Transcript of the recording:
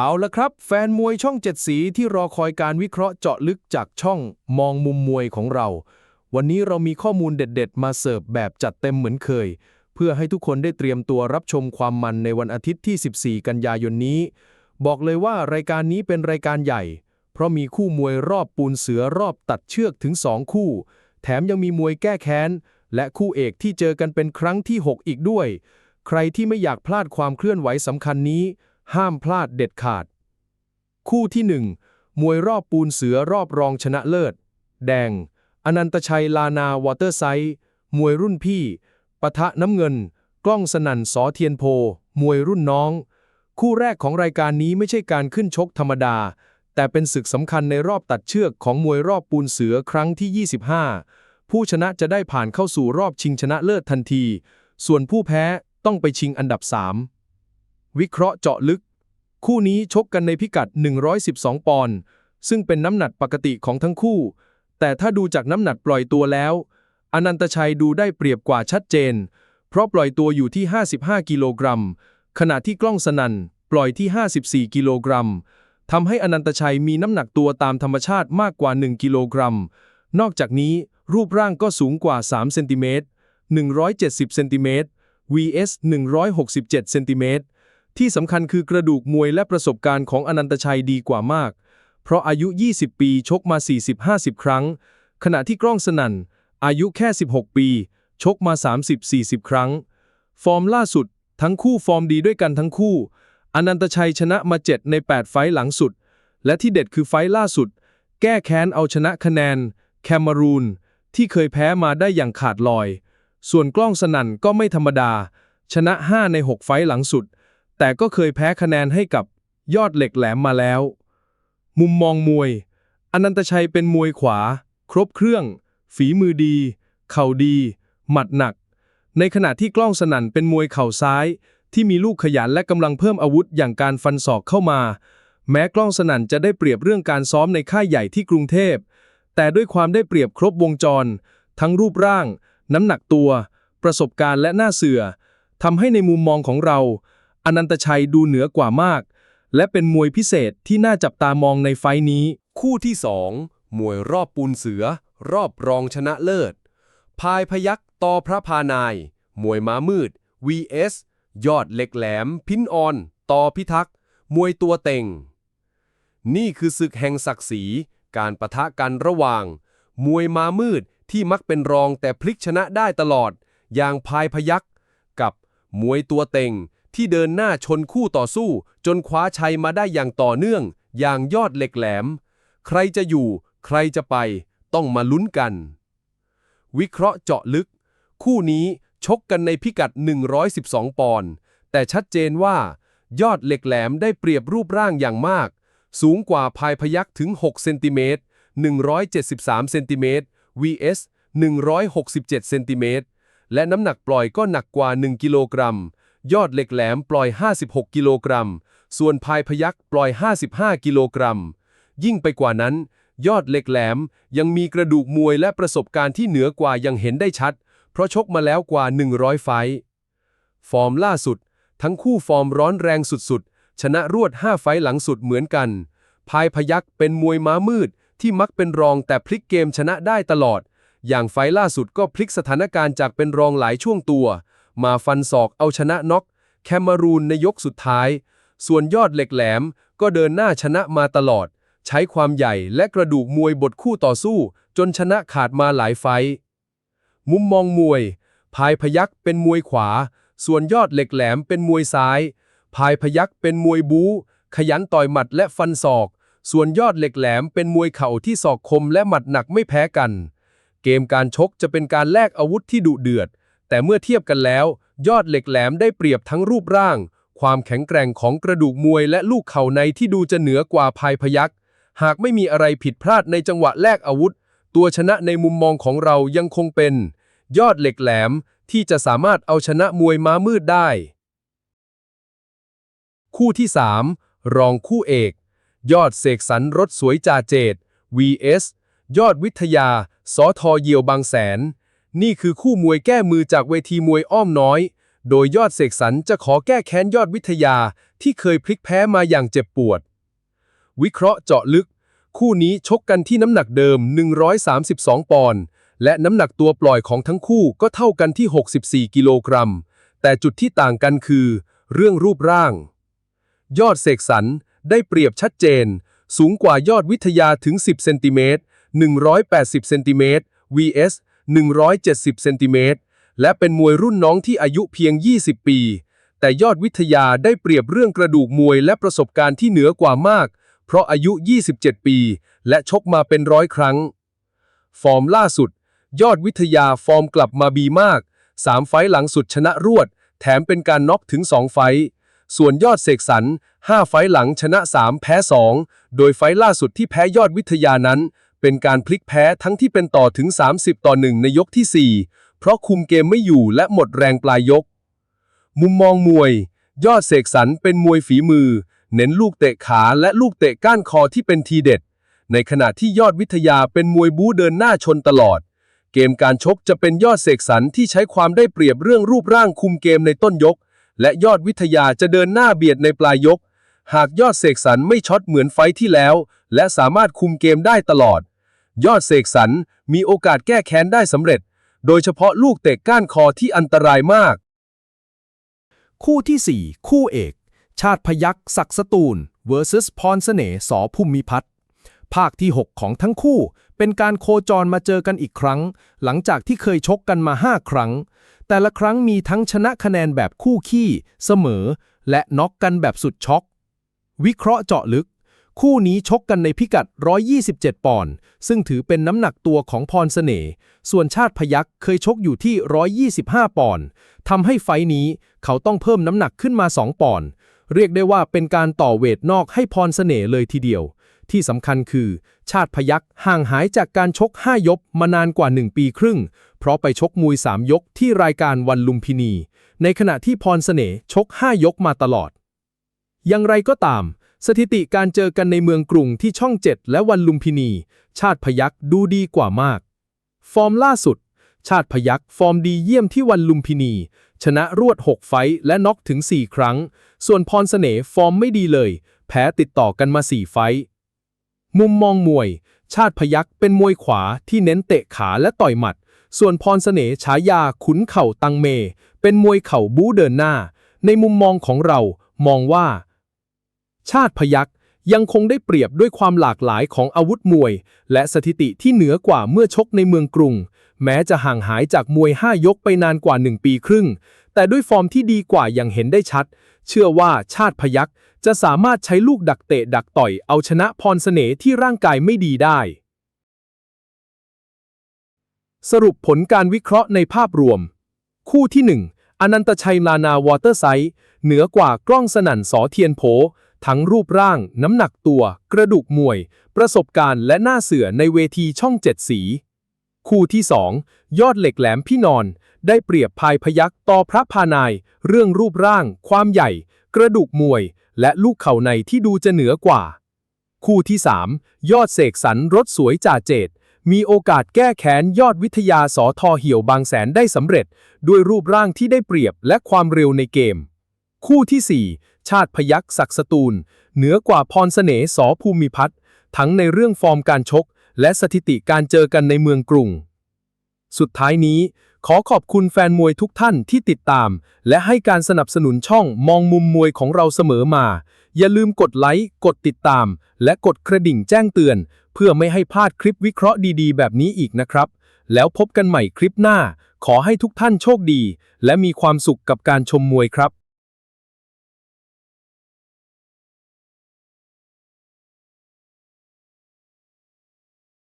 เอาละครับ แฟนมวยช่องเจ็ดสีที่รอคอยการวิเคราะห์เจาะลึกจากช่องมองมุมมวยของเรา วันนี้เรามีข้อมูลเด็ด ๆ มาเสิร์ฟแบบจัดเต็มเหมือนเคย เพื่อให้ทุกคนได้เตรียมตัวรับชมความมันในวันอาทิตย์ที่ 14 กันยายนนี้ บอกเลยว่ารายการนี้เป็นรายการใหญ่ เพราะมีคู่มวยรอบปูนเสือรอบตัดเชือกถึง 2 คู่ แถมยังมีมวยแก้แค้น และคู่เอกที่เจอกันเป็นครั้งที่ 6 อีกด้วย ใครที่ไม่อยากพลาดความเคลื่อนไหวสำคัญนี้ ห้ามพลาดเด็ดขาด คู่ที่ 1 มวยรอบปูนเสือรอบรองชนะเลิศ แดง อนันตชัยลานาวอเตอร์ไซด์มวยรุ่นพี่ ปะทะน้ำเงิน กล้องสนั่นสอเทียนโพ มวยรุ่นน้อง คู่แรกของรายการนี้ไม่ใช่การขึ้นชกธรรมดา แต่เป็นศึกสำคัญในรอบตัดเชือกของมวยรอบปูนเสือครั้งที่ 25 ผู้ชนะจะได้ผ่านเข้าสู่รอบชิงชนะเลิศทันที ส่วนผู้แพ้ต้องไปชิงอันดับ 3 วิเคราะห์เจาะลึก คู่นี้ชกกันในพิกัด 112 ปอนด์ซึ่งเป็นน้ำหนักปกติของทั้งคู่ แต่ถ้าดูจากน้ำหนักปล่อยตัวแล้ว อนันตชัยดูได้เปรียบกว่าชัดเจน เพราะปล่อยตัวอยู่ที่ 55 กิโลกรัม ขณะที่กล้องสนันปล่อยที่ 54 กิโลกรัมทำให้อนันตชัยมีน้ำหนักตัวตามธรรมชาติมากกว่า 1 กิโลกรัม นอกจากนี้รูปร่างก็สูงกว่า 3 เซนติเมตร 170 เซนติเมตร vs 167 เซนติเมตร ที่สำคัญคือกระดูกมวยและประสบการณ์ของอนันตชัยดีกว่ามาก เพราะอายุ 20 ปีชกมา 40-50 ครั้ง ขณะที่กล้องสนั่น อายุแค่ 16 ปี ชกมา 30-40 ครั้ง ฟอร์มล่าสุด ทั้งคู่ฟอร์มดีด้วยกันทั้งคู่ อนันตชัยชนะมา 7 ใน 8 ไฟต์หลังสุด และที่เด็ดคือไฟต์ล่าสุด แก้แค้นเอาชนะคะแนน แคมารูน ที่เคยแพ้มาได้อย่างขาดลอย ส่วนกล้องสนั่นก็ไม่ธรรมดา ชนะ 5 ใน 6 ไฟต์หลังสุด แต่ก็เคยแพ้คะแนนให้กับยอดเหล็กแหลมมาแล้ว มุมมองมวย อนันตชัยเป็นมวยขวา ครบเครื่อง ฝีมือดี เข่าดี หมัดหนัก ในขณะที่กล้องสนั่นเป็นมวยเข่าซ้าย ที่มีลูกขยันและกำลังเพิ่มอาวุธอย่างการฟันศอกเข้ามา แม้กล้องสนั่นจะได้เปรียบเรื่องการซ้อมในค่ายใหญ่ที่กรุงเทพ แต่ด้วยความได้เปรียบครบวงจร ทั้งรูปร่าง น้ำหนักตัว ประสบการณ์และหน้าเสือทำให้ในมุมมองของเรา อนันตชัยดูเหนือกว่ามาก และเป็นมวยพิเศษที่น่าจับตามองในไฟนี้ คู่ที่ 2 มวยรอบปูนเสือ รอบรองชนะเลิศ พายพยักต่อพระพานาย มวยม้ามืด vs ยอดเหล็กแหลม พินออน ต่อพิทักษ์ มวยตัวเต็ง นี่คือศึกแห่งศักดิ์ศรี การประทะกันระหว่าง มวยม้ามืดที่มักเป็นรองแต่พลิกชนะได้ตลอด อย่างพายพยักกับมวยตัวเต็ง ที่เดินหน้าชนคู่ต่อสู้ จนคว้าชัยมาได้อย่างต่อเนื่อง อย่างยอดเหล็กแหลม ใครจะอยู่ ใครจะไป ต้องมาลุ้นกัน วิเคราะห์เจาะลึก คู่นี้ชกกันในพิกัด 112 ปอนด์แต่ชัดเจนว่า ยอดเหล็กแหลมได้เปรียบรูปร่างอย่างมาก สูงกว่าพายพยักถึง 6 เซนติเมตร 173 เซนติเมตร vs 167 เซนติเมตร และน้ำหนักปล่อยก็หนักกว่า 1 กิโลกรัม ยอดเหล็กแหลมปล่อย 56 กิโลกรัม ส่วนพายพยักปล่อย 55 กิโลกรัม ยิ่งไปกว่านั้น ยอดเหล็กแหลมยังมีกระดูกมวยและประสบการณ์ที่เหนือกว่ายังเห็นได้ชัด เพราะชกมาแล้วกว่า 100 ไฟฟอร์มล่าสุด ทั้งคู่ฟอร์มร้อนแรงสุดๆ ชนะรวด 5 ไฟหลังสุดเหมือนกัน พายพยักเป็นมวยม้ามืดที่มักเป็นรองแต่พลิกเกมชนะได้ตลอด อย่างไฟล่าสุดก็พลิกสถานการณ์จากเป็นรองหลายช่วงตัว มาฟันศอกเอาชนะน็อกแคมารูนในยกสุดท้าย ส่วนยอดเหล็กแหลมก็เดินหน้าชนะมาตลอด ใช้ความใหญ่และกระดูกมวยบทคู่ต่อสู้ จนชนะขาดมาหลายไฟ มุมมองมวย พายพยักเป็นมวยขวา ส่วนยอดเหล็กแหลมเป็นมวยซ้าย พายพยักเป็นมวยบู๊ ขยันต่อยหมัดและฟันศอก ส่วนยอดเหล็กแหลมเป็นมวยเข่าที่ศอกคมและหมัดหนักไม่แพ้กัน เกมการชกจะเป็นการแลกอาวุธที่ดุเดือด แต่เมื่อเทียบกันแล้ว ยอดเหล็กแหลมได้เปรียบทั้งรูปร่าง ความแข็งแกร่งของกระดูกมวยและลูกเข่าในที่ดูจะเหนือกว่าพายพยักหากไม่มีอะไรผิดพลาดในจังหวะแลกอาวุธ ตัวชนะในมุมมองของเรายังคงเป็น ยอดเหล็กแหลมที่จะสามารถเอาชนะมวยม้ามืดได้ คู่ที่ 3 รองคู่เอก ยอดเสกสรรรถสวยจ่าเจด vs ยอดวิทยาสอทอเยียวบางแสน นี่คือคู่มวยแก้มือจากเวทีมวยอ้อมน้อย โดยยอดเสกสรรจะขอแก้แค้นยอดวิทยาที่เคยพลิกแพ้มาอย่างเจ็บปวด วิเคราะห์เจาะลึก คู่นี้ชกกันที่น้ำหนักเดิม 132 ปอนด์และน้ำหนักตัวปล่อยของทั้งคู่ก็เท่ากันที่ 64 กิโลกรัม แต่จุดที่ต่างกันคือ เรื่องรูปร่าง ยอดเสกสรรได้เปรียบชัดเจน สูงกว่ายอดวิทยาถึง 10 เซนติเมตร 180 เซนติเมตร vs 170 เซนติเมตร และเป็นมวยรุ่นน้องที่อายุเพียง 20 ปี แต่ยอดวิทยาได้เปรียบเรื่องกระดูกมวยและประสบการณ์ที่เหนือกว่ามาก เพราะอายุ 27 ปี และชกมาเป็นร้อยครั้ง ฟอร์มล่าสุด ยอดวิทยาฟอร์มกลับมาบีมาก 3 ไฟต์หลังสุดชนะรวด แถมเป็นการน็อกถึง 2 ไฟต์ส่วนยอดเสกสรร5ไฟต์หลังชนะ 3 แพ้ 2 โดยไฟต์ล่าสุดที่แพ้ยอดวิทยานั้น เป็นการพลิกแพ้ทั้งที่เป็นต่อถึง 30 ต่อ 1 ในยกที่ 4 เพราะคุมเกมไม่อยู่และหมดแรงปลายยก มุมมองมวย ยอดเสกสรรเป็นมวยฝีมือ เน้นลูกเตะขาและลูกเตะก้านคอที่เป็นทีเด็ด ในขณะที่ยอดวิทยาเป็นมวยบู๊เดินหน้าชนตลอด เกมการชกจะเป็นยอดเสกสรรที่ใช้ความได้เปรียบเรื่องรูปร่างคุมเกมในต้นยก และยอดวิทยาจะเดินหน้าเบียดในปลายยก หากยอดเสกสรรไม่ช็อตเหมือนไฟท์ที่แล้ว และสามารถคุมเกมได้ตลอด ยอดเสกสรรมีโอกาสแก้แค้นได้สำเร็จ โดยเฉพาะลูกเตะก้านคอที่อันตรายมาก คู่ที่ 4 คู่เอก ชาติพยักษ์ศักสตูล vs พรเสน่ห์สอภูมิพัฒน์ภาคที่ 6 ของทั้งคู่ เป็นการโคจรมาเจอกันอีกครั้ง หลังจากที่เคยชกกันมา 5 ครั้ง แต่ละครั้งมีทั้งชนะคะแนนแบบคู่ขี้ เสมอ และน็อกกันแบบสุดช็อก วิเคราะห์เจาะลึก คู่นี้ชกกันในพิกัด 127 ปอนด์ ซึ่งถือเป็นน้ำหนักตัวของพรเสน่ห์ส่วนชาติพยักษ์เคยชกอยู่ที่ 125 ปอนด์ทำให้ไฟนี้เขาต้องเพิ่มน้ำหนักขึ้นมา 2 ปอนด์ เรียกได้ว่าเป็นการต่อเวทนอกให้พรเสน่ห์เลยทีเดียว ที่สำคัญคือ ชาติพยักษ์ห่างหายจากการชก 5 ยกมานานกว่า 1 ปีครึ่ง เพราะไปชกมวย 3 ยกที่รายการวันลุมพินี ในขณะที่พรเสน่ห์ชก 5 ยกมาตลอด อย่างไรก็ตาม สถิติการเจอกันในเมืองกรุงที่ช่อง7และวันลุมพินี ชาติพยักษ์ดูดีกว่ามาก ฟอร์มล่าสุด ชาติพยักษ์ฟอร์มดีเยี่ยมที่วันลุมพินี ชนะรวด 6 ไฟต์และน็อกถึง 4 ครั้ง ส่วนพรเสน่ห์ฟอร์มไม่ดีเลย แพ้ติดต่อกันมา 4 ไฟต์มุมมองมวย ชาติพยักษ์เป็นมวยขวาที่เน้นเตะขาและต่อยหมัด ส่วนพรเสน่ห์ฉายาขุนเข่าตังเม เป็นมวยเข่าบูเดินหน้า ในมุมมองของเรามองว่า ชาติพยักษ์ยังคงได้เปรียบด้วยความหลากหลายของอาวุธมวย และสถิติที่เหนือกว่าเมื่อชกในเมืองกรุง แม้จะห่างหายจากมวย 5 ยกไปนานกว่า 1 ปีครึ่ง แต่ด้วยฟอร์มที่ดีกว่าอย่างเห็นได้ชัด เชื่อว่าชาติพยักษ์จะสามารถใช้ลูกดักเตะดักต่อยเอาชนะพรเสน่ห์ที่ร่างกายไม่ดีได้ สรุปผลการวิเคราะห์ในภาพรวม คู่ที่ 1 อนันตชัยลานาวอเตอร์ไซด์เหนือกว่ากล้องสนั่นสอเทียนโผ ทั้งรูปร่าง น้ำหนักตัว กระดูกมวย ประสบการณ์และหน้าเสือในเวทีช่องเจ็ดสี คู่ที่ 2 ยอดเหล็กแหลมพี่นอน ได้เปรียบพายพยักต่อพระพานาย เรื่องรูปร่าง ความใหญ่ กระดูกมวย และลูกเข่าในที่ดูจะเหนือกว่า คู่ที่ 3 ยอดเสกสรรรถสวยจ่าเจตมีโอกาสแก้แค้นยอดวิทยาสอทอเหี่ยวบางแสนได้สำเร็จ ด้วยรูปร่างที่ได้เปรียบและความเร็วในเกม คู่ที่4 ชาติพยักศักสตูล เหนือกว่าพรเสน่ห์สอภูมิพัฒน์ทั้งในเรื่องฟอร์มการชก และสถิติการเจอกันในเมืองกรุง สุดท้ายนี้ ขอขอบคุณแฟนมวยทุกท่านที่ติดตาม และให้การสนับสนุนช่องมองมุมมวยของเราเสมอมา อย่าลืมกดไลค์ กดติดตาม และกดกระดิ่งแจ้งเตือน เพื่อไม่ให้พลาดคลิปวิเคราะห์ดีๆ แบบนี้อีกนะครับ แล้วพบกันใหม่คลิปหน้า ขอให้ทุกท่านโชคดี และมีความสุขกับการชมมวยครับ